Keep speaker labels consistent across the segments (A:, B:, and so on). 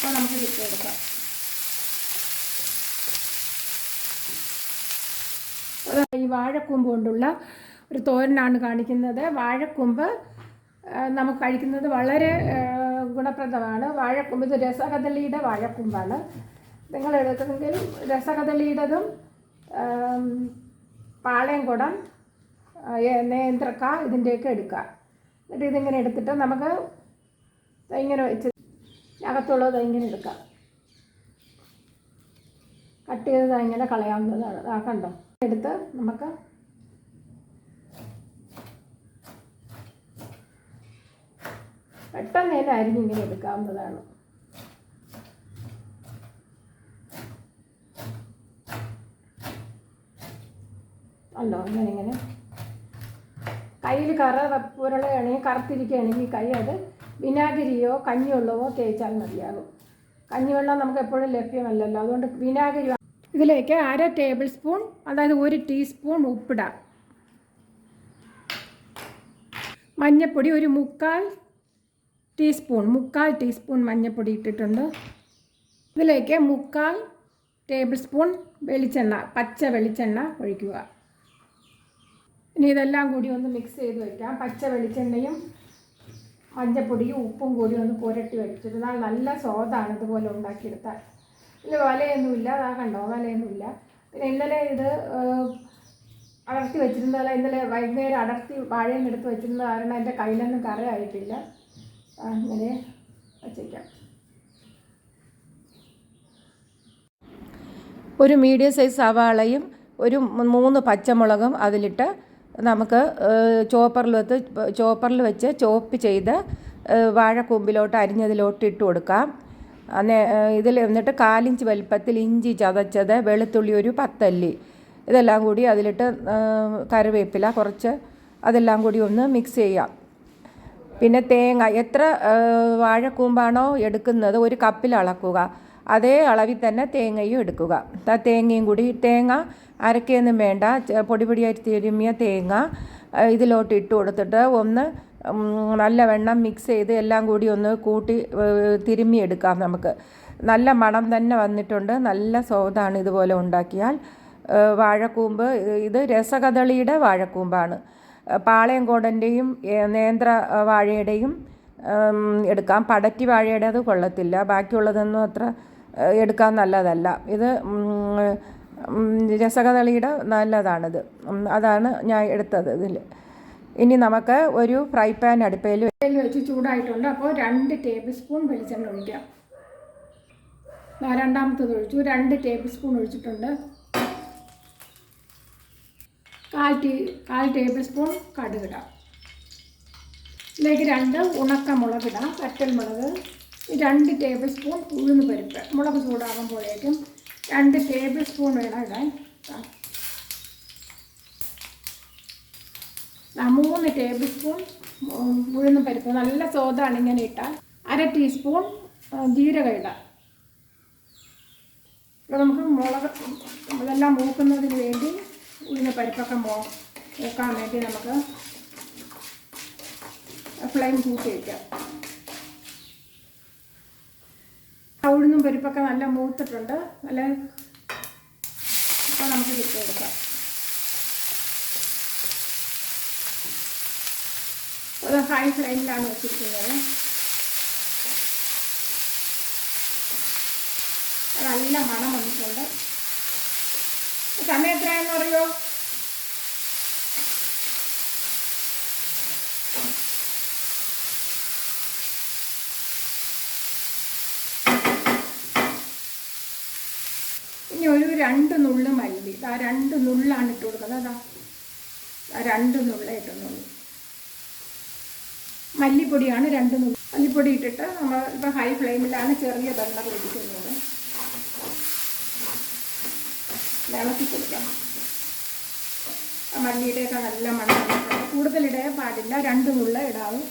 A: അപ്പോൾ നമുക്ക് കിട്ടിയെടുക്കാം ഈ വാഴക്കൂമ്പ് കൊണ്ടുള്ള ഒരു തോരനാണ് കാണിക്കുന്നത്. വാഴക്കൂമ്പ് നമുക്ക് കഴിക്കുന്നത് വളരെ ഗുണപ്രദമാണ്. വാഴക്കൂമ്പ് ഇത് രസകദളിയുടെ വാഴക്കൂമ്പാണ്. നിങ്ങൾ എടുക്കുന്നെങ്കിൽ രസകദളിയുടേതും പാളയംകുടം നേന്ത്രക്ക ഇതിന്റെയൊക്കെ എടുക്കുക എന്നിട്ട് ഇതിങ്ങനെ എടുത്തിട്ട് നമുക്ക് ഇങ്ങനെ വെച്ച് അകത്തുള്ളത് ഇങ്ങനെ എടുക്കാം. കട്ട് ചെയ്തത് ഇങ്ങനെ കളയാവുന്നതാണ്. ആ കണ്ടോ? എടുത്ത് നമുക്ക് പെട്ടെന്ന് തന്നെ അരിഞ്ഞ് ഇങ്ങനെ എടുക്കാവുന്നതാണ്. അല്ലോ ഇങ്ങനെ ഇങ്ങനെ. കയ്യിൽ കറ പുരളുകയാണെങ്കിൽ കറുത്തിരിക്കുകയാണെങ്കിൽ കൈ അത് വിനാഗിരിയോ കഞ്ഞിവെള്ളമോ തേച്ചാൽ മതിയാകും. കഞ്ഞിവെള്ളം നമുക്ക് എപ്പോഴും ലഭ്യമല്ലല്ലോ. അതുകൊണ്ട് വിനാഗിരി ഇതിലേക്ക് അര ടേബിൾ സ്പൂൺ അതായത് ഒരു ടീസ്പൂൺ ഉപ്പിടാം. മഞ്ഞൾപ്പൊടി ഒരു മുക്കാൽ ടീസ്പൂൺ മുക്കാൽ ടീസ്പൂൺ മഞ്ഞൾപ്പൊടി ഇട്ടിട്ടുണ്ട്. ഇതിലേക്ക് മുക്കാൽ ടേബിൾ സ്പൂൺ വെളിച്ചെണ്ണ പച്ച വെളിച്ചെണ്ണ ഒഴിക്കുക. ഇനി ഇതെല്ലാം കൂടി ഒന്ന് മിക്സ് ചെയ്ത് വയ്ക്കാം പച്ച വെളിച്ചെണ്ണയും മഞ്ഞപ്പൊടിയും ഉപ്പും കൂടി ഒന്ന് പുരട്ടി വെച്ചിരുന്നാൽ നല്ല സ്വാദാണ് ഇതുപോലെ ഉണ്ടാക്കിയെടുത്താൽ. ഇതിൽ വലയൊന്നുമില്ല അതാ കണ്ടോ വലയൊന്നുമില്ല. പിന്നെ ഇന്നലെ ഇത് അടർത്തി വെച്ചിരുന്നതല്ല ഇന്നലെ വൈകുന്നേരം അടർത്തി വാഴയിൽ എടുത്ത് വെച്ചിരുന്ന കാരണം എന്റെ കയ്യിലൊന്നും കറയായിട്ടില്ല അങ്ങനെ വച്ചേക്കാം.
B: ഒരു മീഡിയം സൈസ് സവാളയും ഒരു മൂന്ന് പച്ചമുളകും അതിലിട്ട് നമുക്ക് ചോപ്പറിൽ വെച്ച് ചോപ്പറിൽ വെച്ച് ചോപ്പ് ചെയ്ത് വാഴക്കൂമ്പിലോട്ട് അരിഞ്ഞതിലോട്ട് ഇട്ട് കൊടുക്കാം. അന്നേ ഇതിൽ എന്നിട്ട് കാലിഞ്ച് വലിപ്പത്തിൽ ഇഞ്ചി ചതച്ചത് വെളുത്തുള്ളി ഒരു പത്തല്ലി. ഇതെല്ലാം കൂടി അതിലിട്ട് കറിവേപ്പില കുറച്ച് അതെല്ലാം കൂടി ഒന്ന് മിക്സ് ചെയ്യാം. പിന്നെ തേങ്ങ എത്ര വാഴക്കൂമ്പാണോ എടുക്കുന്നത് ഒരു കപ്പിൽ അളക്കുക. അതേ അളവിൽ തന്നെ തേങ്ങയും എടുക്കുക. ആ തേങ്ങയും കൂടി തേങ്ങ അരക്കയൊന്നും വേണ്ട. പൊടി പൊടിയായിട്ട് തിരുമിയ തേങ്ങ ഇതിലോട്ട് ഇട്ട് കൊടുത്തിട്ട് ഒന്ന് നല്ല വെണ്ണം മിക്സ് ചെയ്ത് എല്ലാം കൂടി ഒന്ന് കൂട്ടി തിരുമ്മിയെടുക്കാം നമുക്ക്. നല്ല മണം തന്നെ വന്നിട്ടുണ്ട്. നല്ല സ്വാദാണ് ഇതുപോലെ ഉണ്ടാക്കിയാൽ. വാഴക്കൂമ്പ് ഇത് രസകദളിയുടെ വാഴക്കൂമ്പാണ്. പാളയംകോടന്റെയും നേന്ത്ര വാഴയുടെയും എടുക്കാം. പടറ്റി വാഴയുടെ അത് കൊള്ളത്തില്ല. ബാക്കിയുള്ളതൊന്നും അത്ര എടുക്കാൻ നല്ലതല്ല. ഇത് രസകദളിയുടെ നല്ലതാണിത്. അതാണ് ഞാൻ എടുത്തത് ഇതിൽ. ഇനി നമുക്ക് ഒരു ഫ്രൈ പാൻ അടുപ്പയിൽ
A: വെച്ച് ചൂടായിട്ടുണ്ട്. അപ്പോൾ രണ്ട് ടേബിൾ സ്പൂൺ വെളിച്ചെണ്ണ ഒഴിക്കാം. രണ്ടാമത്തത് ഒഴിച്ചു. രണ്ട് ടേബിൾ സ്പൂൺ ഒഴിച്ചിട്ടുണ്ട്. കാൽ ടീ കാൽ ടേബിൾ സ്പൂൺ കടുകിടാം ഇതിലേക്ക് രണ്ട് ഉണക്ക ഇടാം വറ്റൽ മുളക് ഈ രണ്ട് ടേബിൾ സ്പൂൺ ഉഴുന്ന് പരിപ്പ്. മുളക് ചൂടാകുമ്പോഴേക്കും രണ്ട് ടേബിൾ സ്പൂൺ വേണം ഇടാൻ. മൂന്ന് ടേബിൾ സ്പൂൺ ഉഴുന്ന് പരിപ്പ്. നല്ല സ്വാദാണ് ഇങ്ങനെ ഇട്ടാൽ. അര ടീസ്പൂൺ ജീരകം ഇടാം. ഇപ്പോൾ നമുക്ക് മുളക് ഇതെല്ലാം മൂക്കുന്നതിന് വേണ്ടി ഉഴുന്ന് പരിപ്പൊക്കെ മോ മൂക്കാൻ വേണ്ടി നമുക്ക് ഫ്ലെയിം കൂട്ടി വയ്ക്കാം ഉഴുന്നും പരിപ്പൊക്കെ നല്ല മൂത്തിട്ടുണ്ട്. നല്ല അപ്പോൾ നമുക്ക് കിട്ടിയെടുക്കാം അത് ഹൈ ഫ്ലെയിമിലാണ് വെച്ചിരിക്കുന്നത്. നല്ല മണം വന്നിട്ടുണ്ട്. സമയം എത്രയാണെന്ന് അറിയോ ഇനി ഒരു രണ്ട് നുള്ള് മല്ലി. ആ രണ്ട് നുള്ളാണ് ഇട്ട് കൊടുക്കുന്നത്. അതാ. ആ രണ്ട് നുള്ള ഇട്ടുന്നുള്ളു മല്ലിപ്പൊടിയാണ് രണ്ട് നുള്ളു. മല്ലിപ്പൊടി ഇട്ടിട്ട് നമ്മൾ ഇപ്പോൾ ഹൈ ഫ്ലെയിമിലാണ് ചെറിയ വെള്ളം ഒഴിക്കുന്നത്. വിളക്കി കൊടുക്കാം. ആ മല്ലിയുടെയൊക്കെ നല്ല മണം കൂടുതലിടേ പാടില്ല. രണ്ട് നുള്ള ഇടാവും.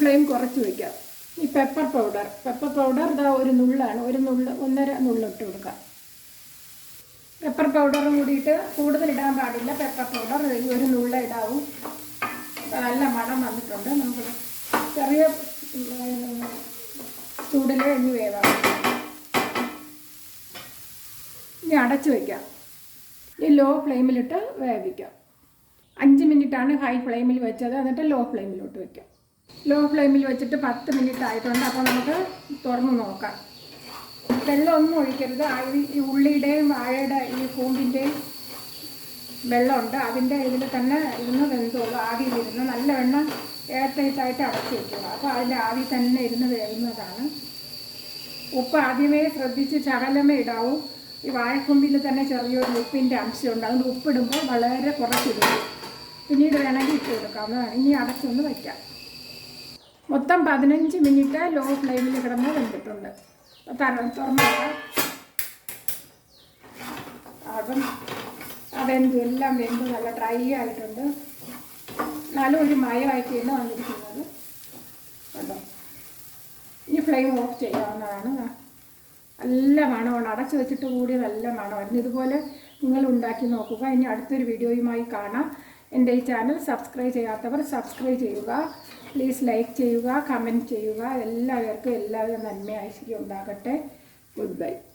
A: ഫ്ലെയിം കുറച്ച് വയ്ക്കാം ഈ പെപ്പർ പൗഡർ പെപ്പർ പൗഡർ ഇതാ ഒരു നുള്ളാണ്. ഒരു നുള്ള് ഒന്നര നുള്ളിട്ട് കൊടുക്കാം. പെപ്പർ പൗഡറും കൂടിയിട്ട് കൂടുതൽ ഇടാൻ പാടില്ല. പെപ്പർ പൗഡർ ഒരു നുള്ള ഇടാവും. നല്ല മണം വന്നിട്ടുണ്ട്. നമുക്ക് ചെറിയ ചൂടിൽ ഇനി വേവാം. ഇനി അടച്ചു വയ്ക്കാം ഈ ലോ ഫ്ലെയിമിലിട്ട് വേവിക്കാം. അഞ്ച് മിനിറ്റാണ് ഹൈ ഫ്ലെയിമിൽ വെച്ചത്. എന്നിട്ട് ലോ ഫ്ലെയിമിലോട്ട് വയ്ക്കാം ലോ ഫ്ലെയിമിൽ വെച്ചിട്ട് പത്ത് മിനിറ്റ് ആയിട്ടുണ്ട്. അപ്പോൾ നമുക്ക് തുറന്ന് നോക്കാം. വെള്ളമൊന്നും ഒഴിക്കരുത്. ഈ- ഉള്ളിയുടെയും വാഴയുടെ ഈ കൂമ്പിന്റെയും വെള്ളമുണ്ട്. അതിന്റെ ഇതിൽ തന്നെ ഇരുന്ന് വെന്തോളൂ ആവിയിലിരുന്ന് നല്ല വെണ്ണം എയർടൈറ്റായിട്ട് അടച്ചു വയ്ക്കുക അപ്പോൾ അതിന്റെ ആവി തന്നെ ഇരുന്ന് വേവുന്നതാണ്. ഉപ്പ് ആദ്യമേ ശ്രദ്ധിച്ച് ശകലമേ ഇടാവും. ഈ വാഴക്കൊമ്പിൽ തന്നെ ചെറിയൊരു ഉപ്പിന്റെ അംശമുണ്ട് അതുകൊണ്ട് ഉപ്പിടുമ്പോൾ വളരെ കുറച്ചിടും പിന്നീട് വേണമെങ്കിൽ ഇട്ട് കൊടുക്കാവുന്നതാണ്. ഇനി അടച്ചൊന്ന് വയ്ക്കാം മൊത്തം പതിനഞ്ച് മിനിറ്റ് ലോ ഫ്ലെയിമിൽ കിടന്ന് വെന്തിട്ടുണ്ട്. തുറന്ന് അപ്പം അതെന്ത് എല്ലാം വെന്ത് നല്ല ഡ്രൈ ആയിട്ടുണ്ട്. എന്നാലും ഒരു മയമായിട്ടാണ് വന്നിരിക്കുന്നത്. കണ്ടോ? ഇനി ഫ്ലെയിം ഓഫ് ചെയ്യാവുന്നതാണ്. നല്ല മണമാണ്. അടച്ചു വെച്ചിട്ട് കൂടി നല്ല മണമായിരുന്നു ഇതുപോലെ നിങ്ങൾ ഉണ്ടാക്കി നോക്കുക. ഇനി അടുത്തൊരു വീഡിയോയുമായി കാണാം. എന്റെ ഈ ചാനൽ സബ്സ്ക്രൈബ് ചെയ്യാത്തവർ സബ്സ്ക്രൈബ് ചെയ്യുക. പ്ലീസ് ലൈക്ക് ചെയ്യുക കമന്റ് ചെയ്യുക. എല്ലാവർക്കും എല്ലാവരും നന്മ ഉണ്ടാകട്ടെ. Good bye